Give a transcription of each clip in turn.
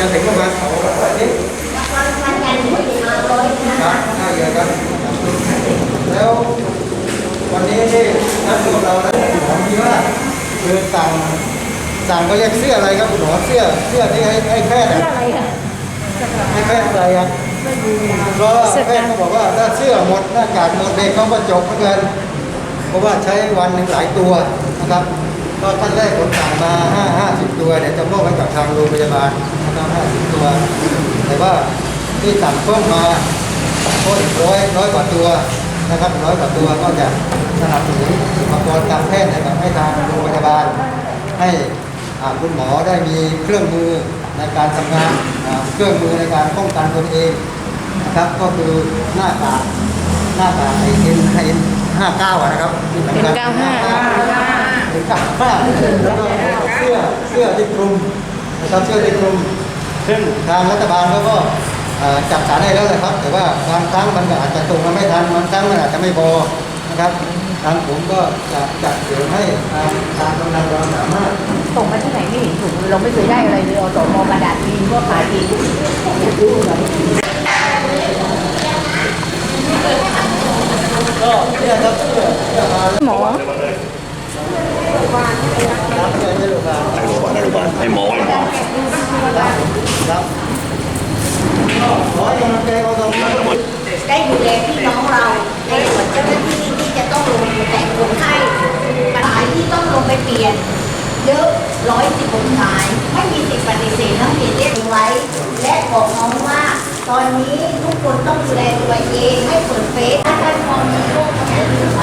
จะถึงประมาณสองอาทิตย์ครับน่าเยอะครับ แล้ววันนี้ที่นัดพวเราแล้วผมคิดว่าคือสั่งสั่งก็เรียกเสื้ออะไรครับคุณหมอเสื้อเสื้อที่ให้ให้แพทย์อะอะไรอะให้แพทย์อะไรครับเพราะแพทย์เขาบอกว่าถ้าเสื้อหมดหน้ากากหมดเด็กเขาก็จบเหมือนกันเพราะว่าใช้วันหนึ่งหลายตัวนะครับ ก็ท่านแรกผมสั่งมาห้าห้าสิบตัวเดี๋ยวจะมอบให้กับทางโรงพยาบาลนะครับห้าสิบตัว แต่ว่าที่สั่งเพิ่มมาโอ้ยร้อยร้อยกว่าตัวนะครับร้อยกว่าตัวก็จะสนับสนุนอุปกรณ์การแพทย์ให้กับให้ทางโรงพยาบาล ให้อ่าคุณหมอได้มีเครื่องมือในการทำงานอ่าเครื่องมือในการป้องกันตนเองนะครับก็คือหน้ากากหน้ากากไอเอ็นไอเอ็นห้าเก้านะครับที่สำคัญ N95 เอ็ นเก้าห้าแล้วก็เสื้อเสื้อที่คลุมนะครับเสื้อที่คลุม ซึ่งทางรัฐบาลเขาก็อ่าจัดสรรให้แล้วแหละครับ แต่ว่าบางครั้งมันก็อาจจะตรงมาไม่ทันบางครั้งมันอาจจะไม่พอนะครับทางผมก็จะจัดเสริมให้ทางทางกำลังเราสามารถส่งมาที่ไหนไม่เห็นถุงเราไม่เคยได้อะไรเลยเอาต่อมอกระดาษดีก็ขายดีอยากรู้หน่อยก็เนี่ยครับเสื้อเสื้อมาแล้วหมอครับเสื้อ ให้ลูกค้าให้โรงพยาบาลให้โรงพยาบาลให้หมอให้หมอครับขอให้กำลังใจเราตรงนี้ได้ดูแลพี่น้องเราในส่วนเจ้าหน้าที่ที่จะต้องลงแต่งคนไข้สายที่ต้องลงไปเปลี่ยน เยอะร้อยสิบหกสายไม่มีสิทธิ์ปฏิเสธต้องเขียนเรียกไว้ และบอกน้องว่า ตอนนี้ทุกคนต้องดูแลตัวเองให้เปิดเฟซถ้าท่านมองมีโรคประจำตัว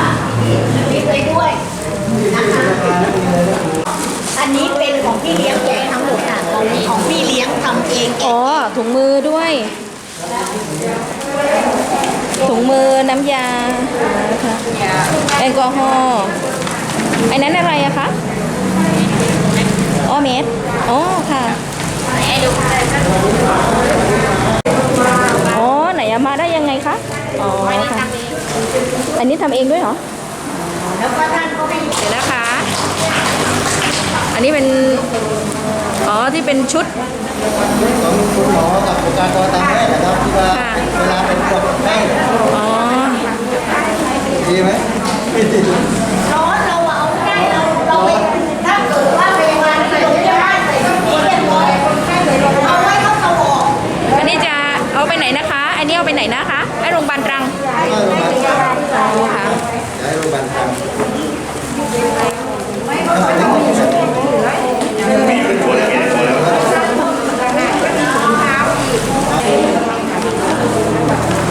มีไปด้วยนะคะ อันนี้เป็นของพี่เลี้ยงแกทั้งหมดค่ะตอนนี้ของพี่เลี้ยงทำเอ๋อ ถุงมือด้วย ถุงมือน้ำยาค่ะแอลกอฮอล์อันนั้นอะไรอะคะอ๋อเม็ดอ๋อค่ะอ๋อไหนอะมาได้ยังไงคะอ๋อค่ะอันนี้ทำเองด้วยเหรอแล้วก็ท่านก็ให้เดี๋ยวนะคะ อันนี้เป็น อ๋อ ที่เป็นชุดของคุณหมอกับบุคลากรทางแพทย์นะครับที่ว่าค่ะเวลาเป็นคนไข้อ๋อ ดีไหมไม่ดีร้อนเราเอาได้เราเราไปถ้าเกิดว่าพยาบาลใส่ไม่ได้ใส่ชุดนี้เรียบร้อยคนไข้เลยเอาไว้เขาสวอปอันนี้จะเอาไปไหนนะคะ อันนี้เอาไปไหนนะคะ ไอ้โรงพยาบาลตรังให้โรงพยาบาล อ๋อค่ะ ย้ายโรงพยาบาลครับ มีเป็นตัวเลยมีเป็นตัวแล้ว เดี๋ยวว่าจะ ให้อยู่นานๆค่ะ ขอบคุณมากคร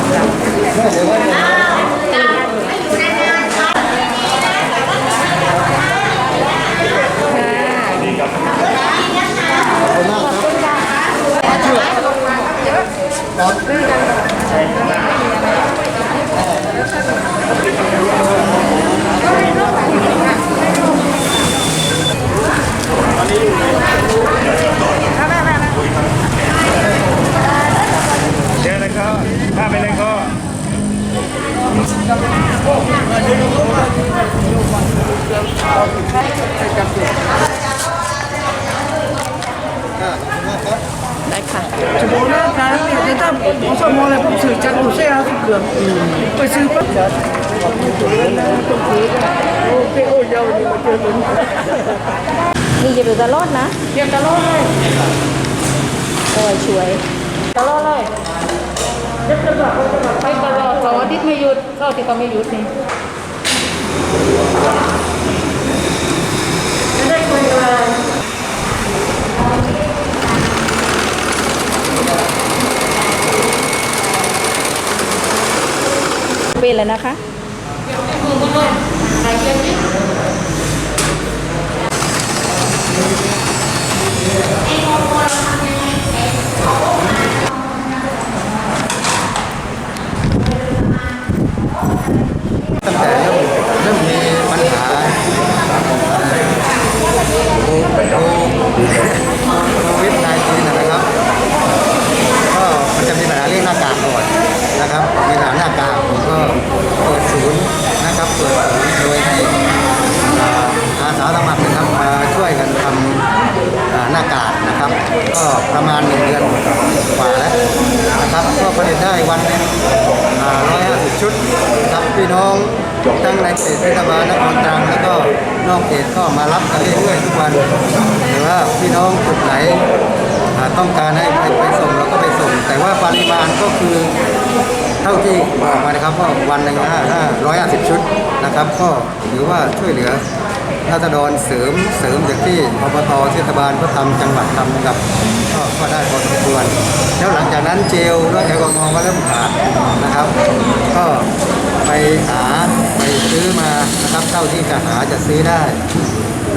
ับชื่อ ครับเจอเลยก็ถ้าไปเลยก็ได้ ค่ะจะบอกนะการเนี่ยจะต้องอสมอะไรผมสื่อจากอุเซ่อาสุเกือบไปซื้อปั๊บโอเคโอ้ยาวนี่มาเจอผมนี่จะอยู่ตลอดนะเรียนตลอดเลยโอ้ยช่วยตลอดเลยเด็กตลอดไปตลอดเสาร์อาทิตย์ไม่หยุดเสาร์อาทิตย์ก็ไม่หยุดนี่ไม่ได้คุยอะ เป็นแล้วนะคะตั้งแต่เริ่มเริ่มมีปัญหาโควิด19นะครับ ก็มันจะมีปัญหาเรื่องหน้ากากก่อนนะครับ มีปัญหาหน้ากากผมก็เปิดศูนย์นะครับ เปิดศูนย์โดยให้อ่าอาสาสมัครนะครับมาช่วยกันทำอ่าหน้ากากนะครับาณหนึ่งเดือนกว่าแล้วนะครับก็ผลิตได้วันหนึงร้อยห้าสิบชุดครับพี่น้องทั้งในเขตเทศบาลนครตรังแล้วก็นอกเขตก็มารับกันเรื่อยๆทุกวันหรือว่าพี่น้องจุดไหนต้องการให้ให้ไปส่งเราก็ไปส่ง แต่ว่าปริมาณก็คือเท่าที่บอกมานะครับว่าวันหนึ่งห้าห้าร้อยห้าสิบชุดนะครับ ก็ถือว่าช่วยเหลือ ราษฎรเสริมเสริมอย่างที่อบตเทศบาลก็ทำจังหวัดทำนะครับก็ก็ได้พอสมควร แล้วหลังจากนั้นเจลและแอลกอฮอล์ก็เริ่มขาดนะครับ ก็ไปหาไปซื้อมานะครับเท่าที่จะหาจะซื้อได้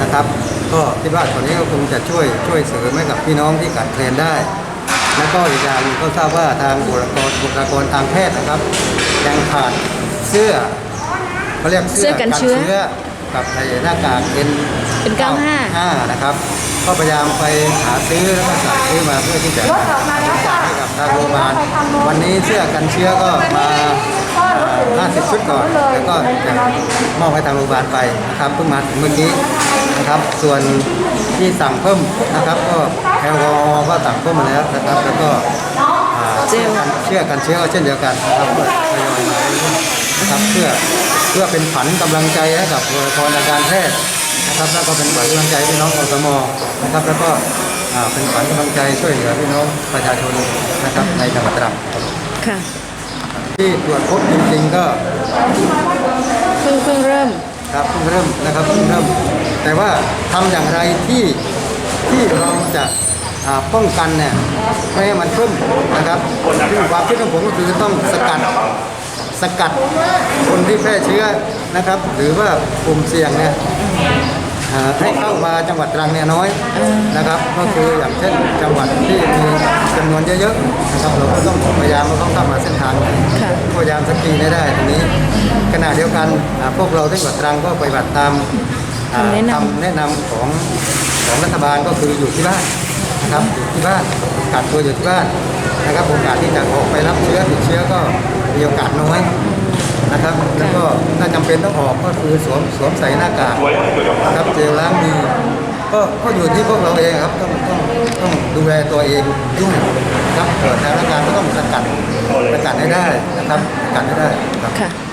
นะครับ ก็คิดว่าตอนนี้ก็คงจะช่วยช่วยเสริมให้กับพี่น้องที่ขาดแคลนได้ แล้วก็อีกอย่างหนึ่งก็ทราบว่าทางบุคลากรบุคลากรทางแพทย์นะครับ ยังขาดเสื้อเขาเรียกเสื้อกันเชื้อ กับไอ้หน้ากากเป็นเป็น95ห้านะครับ ก็พยายามไปหาซื้อแล้วก็สั่งซื้อมาเพื่อที่จะจ่ายให้กับทางโรงพยาบาลวันนี้เสื้อกันเชื้อก็มาอ่า50ชุดก่อน แล้วก็จะมอบให้ทางโรงพยาบาลไปนะครับเพิ่งมาถึงเมื่อกี้นะครับ ส่วนที่สั่งเพิ่มนะครับ ก็แอลกอฮอล์ก็สั่งเพิ่มมาแล้วนะครับ แล้วก็อ่าเจลเชื่อกันเชื้อก็เช่นเดียวกันนะครับก็ทยอยมาเรื่อยๆนะครับเพื่อ เพื่อเป็นฝันกำลังใจให้กับบุคลากรทางการแพทย์นะครับแล้วก็เป็นฝันกำลังใจพี่น้องอสมนะครับ แล้วก็อ่าเป็นฝันกำลังใจช่วยเหลือพี่น้องประชาชนนะครับในจังหวัดตรังค่ะที่ตรวจพบจริงๆก็เพิ่งเพิ่งเริ่มครับเพิ่งเริ่มนะครับเพิ่งเริ่ม แต่ว่าทำอย่างไรที่ที่เราจะอ่าป้องกันเนี่ยไม่ให้มันเพิ่มนะครับซึ่งความคิดของผมก็คือต้องสกัด สกัดคนที่แพร่เชื้อนะครับ หรือว่ากลุ่มเสี่ยงเนี่ยเอ่อให้เข้ามาจังหวัดตรังเนี่ยน้อยนะครับ ก็คืออย่างเช่นจังหวัดที่มีจำนวนเยอะๆนะครับเราก็ต้องพยายามเราต้องเข้ามาเส้นทางค่ะพยายามสกรีนให้ได้ตรงนี้ขณะเดียวกันอ่าพวกเราที่จังหวัดตรังก็ปฏิบัติตามอ่าคำแนะนำคำแนะนำของของรัฐบาลก็คืออยู่ที่บ้านนะครับอยู่ที่บ้านกักตัวอยู่ที่บ้านนะครับโอกาสที่จะออกไปรับเชื้อติดเชื้อก็ มีโอกาสน้อยนะครับ แล้วก็ถ้าจำเป็นต้องออกก็คือสวมสวมใส่หน้ากากนะครับเจลล้างมือก็ก็อยู่ที่พวกเราเองครับต้องต้องต้องดูแลตัวเองด้วยนะครับเกิดทางราชการก็ต้องสกัดสกัดให้ได้นะครับสกัดให้ได้ครับค่ะ